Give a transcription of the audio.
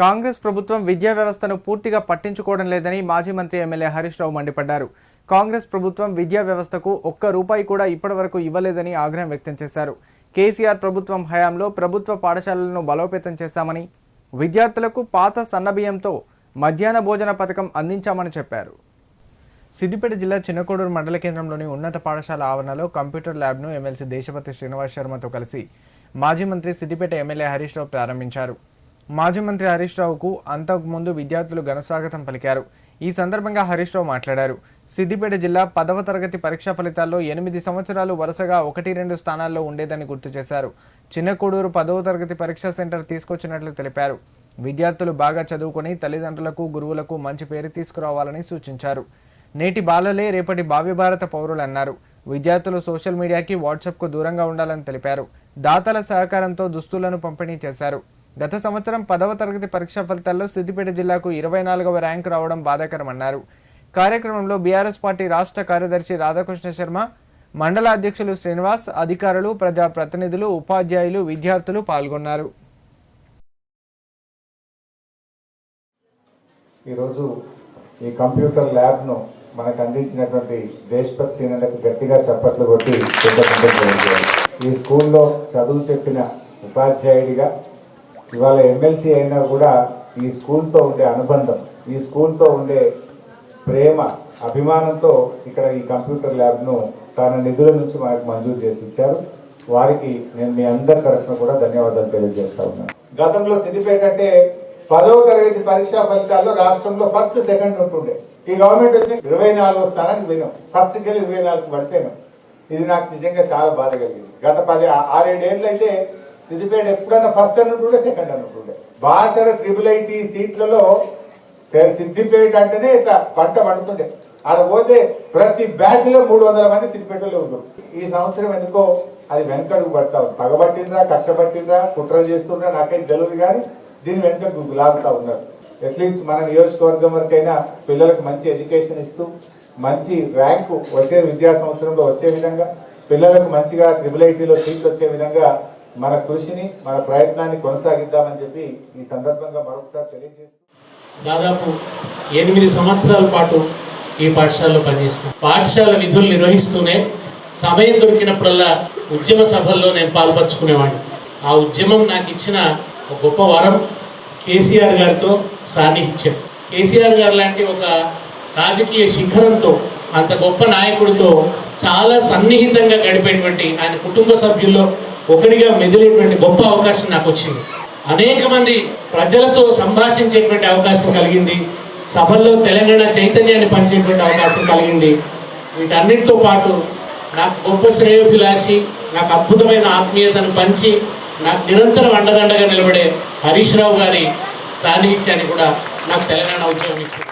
కాంగ్రెస్ ప్రభుత్వం విద్యా వ్యవస్థను పూర్తిగా పట్టించుకోవడం లేదని మాజీ మంత్రి ఎమ్మెల్యే హరీష్ రావు మండిపడ్డారు. కాంగ్రెస్ ప్రభుత్వం విద్యా వ్యవస్థకు ఒక్క రూపాయి కూడా ఇప్పటివరకు ఇవ్వలేదని ఆగ్రహం వ్యక్తం చేశారు. కేసీఆర్ ప్రభుత్వం హయాంలో ప్రభుత్వ పాఠశాలలను బలోపేతం చేశామని విద్యార్థులకు పాత సన్నబియ్యంతో మధ్యాహ్న భోజన పథకం అందించామని చెప్పారు. సిద్దిపేట జిల్లా చిన్నకోడూరు మండల కేంద్రంలోని ఉన్నత పాఠశాల ఆవరణలో కంప్యూటర్ ల్యాబ్ను ఎమ్మెల్సీ దేశపతి శ్రీనివాస్ శర్మతో కలిసి మాజీ మంత్రి సిద్దిపేట ఎమ్మెల్యే హరీష్ రావు ప్రారంభించారు. మాజీ మంత్రి హరీష్ రావుకు అంతకుముందు విద్యార్థులు ఘనస్వాగతం పలికారు. ఈ సందర్భంగా హరీష్ రావు మాట్లాడారు. సిద్దిపేట జిల్లా పదవ తరగతి పరీక్షా ఫలితాల్లో ఎనిమిది సంవత్సరాలు వరుసగా ఒకటి రెండు స్థానాల్లో ఉండేదని గుర్తు చేశారు. చిన్నకూడూరు పదవ తరగతి పరీక్షా సెంటర్ తీసుకొచ్చినట్లు తెలిపారు. విద్యార్థులు బాగా చదువుకొని తల్లిదండ్రులకు గురువులకు మంచి పేరు తీసుకురావాలని సూచించారు. నేటి బాలలే రేపటి భావి భారత పౌరులన్నారు. విద్యార్థులు సోషల్ మీడియాకి వాట్సాప్కు దూరంగా ఉండాలని తెలిపారు. దాతల సహకారంతో దుస్తులను పంపిణీ చేశారు. గత సంవత్సరం పదవ తరగతి పరీక్షా ఫలితాల్లో సిద్దిపేట జిల్లాకు ఇరవై నాలుగవ ర్యాంకు రావడం బాధాకరమన్నారు. కార్యక్రమంలో బీఆర్ఎస్ పార్టీ రాష్ట్ర కార్యదర్శి రాధాకృష్ణ శర్మ మండల అధ్యక్షులు శ్రీనివాస్ అధికారులు ప్రజా ప్రతినిధులు ఉపాధ్యాయులు విద్యార్థులు పాల్గొన్నారు. ఈరోజు ఈ కంప్యూటర్ ల్యాబ్ను మనకు అందించినటువంటి దేశ్పత్ సీనియర్లకు గట్టిగా చప్పట్లు కొట్టి ఈ స్కూల్లో చదువు చెప్పిన ఉపాధ్యాయుడిగా ఇవాళ ఎమ్మెల్సీ అయినా కూడా ఈ స్కూల్తో ఉండే అనుబంధం ఈ స్కూల్తో ఉండే ప్రేమ అభిమానంతో ఇక్కడ ఈ కంప్యూటర్ ల్యాబ్ను తన నిధుల నుంచి మనకు మంజూరు చేసి ఇచ్చారు. వారికి నేను మీ అందరి తరఫున కూడా ధన్యవాదాలు తెలియజేస్తా ఉన్నాను. గతంలో సిద్దిపేట అంటే పదవ తరగతి పరీక్షా ఫలితాల్లో రాష్ట్రంలో ఫస్ట్ సెకండ్ ఉంటుండే. ఈ గవర్నమెంట్ వచ్చి ఇరవై నాలుగో స్థానానికి పోయినాం. ఫస్ట్ వెళ్ళి ఇరవై నాలుగు పడిపోయినాం. ఇది నాకు నిజంగా చాలా బాధ కలిగింది. గత పది ఆరేడేళ్ళు అయితే సిద్దిపేట ఎప్పుడైనా ఫస్ట్ అనుకుంటుండే సెకండ్ అనుకుంటుండే బాసర త్రిబుల్ ఐటీ సీట్లలో సిద్దిపేట అంటేనే ఇట్లా పంట పండుతుండే అక్కడ పోతే ప్రతి బ్యాచ్లో మూడు వందల మంది సిద్దిపేటలో ఉన్నారు. ఈ సంవత్సరం ఎందుకో అది వెనకడుగు పడతా ఉంది. పగబట్టిందా కష్టపట్టిందా కుట్ర చేస్తుందా నాకైతే తెలియదు కానీ దీని వెనక లాగుతా ఉన్నారు. అట్లీస్ట్ మన నియోజకవర్గం వరకైనా పిల్లలకు మంచి ఎడ్యుకేషన్ ఇస్తూ మంచి ర్యాంకు వచ్చే విద్యా సంవత్సరంలో వచ్చే విధంగా పిల్లలకు మంచిగా ట్రిపుల్ ఐటీలో సీట్లు వచ్చే విధంగా మన కృషిని మన ప్రయత్నాన్ని కొనసాగిద్దామని చెప్పి ఈ సందర్భంగా మరొకసారి తెలియజేస్తూ దాదాపు ఎనిమిది సంవత్సరాల పాటు ఈ పాఠశాలలో పనిచేసిన పాఠశాల విధులు నిర్వహిస్తూనే సమయం దొరికినప్పుడల్లా ఉద్యమ సభల్లో నేను పాల్పంచుకునేవాడిని. ఆ ఉద్యమం నాకు ఇచ్చిన ఒక గొప్ప వరం కేసీఆర్ గారితో సాన్నిహిత్యం. కేసీఆర్ గారు లాంటి ఒక రాజకీయ శిఖరంతో అంత గొప్ప నాయకుడితో చాలా సన్నిహితంగా గడిపేటువంటి ఆయన కుటుంబ సభ్యుల్లో ఒకరిగా మెదిలేటువంటి గొప్ప అవకాశం నాకు వచ్చింది అనేక మంది ప్రజలతో సంభాషించేటువంటి అవకాశం కలిగింది. సభల్లో తెలంగాణ చైతన్యాన్ని పంచేటువంటి అవకాశం కలిగింది. వీటన్నిటితో పాటు నాకు గొప్ప శ్రేయోభిలాషి నాకు అద్భుతమైన ఆత్మీయతను పంచి నాకు నిరంతరం అండదండగా నిలబడే హరీష్ రావు గారి సాన్నిహిత్యాన్ని కూడా నాకు తెలంగాణ ఉద్యోగం ఇచ్చింది.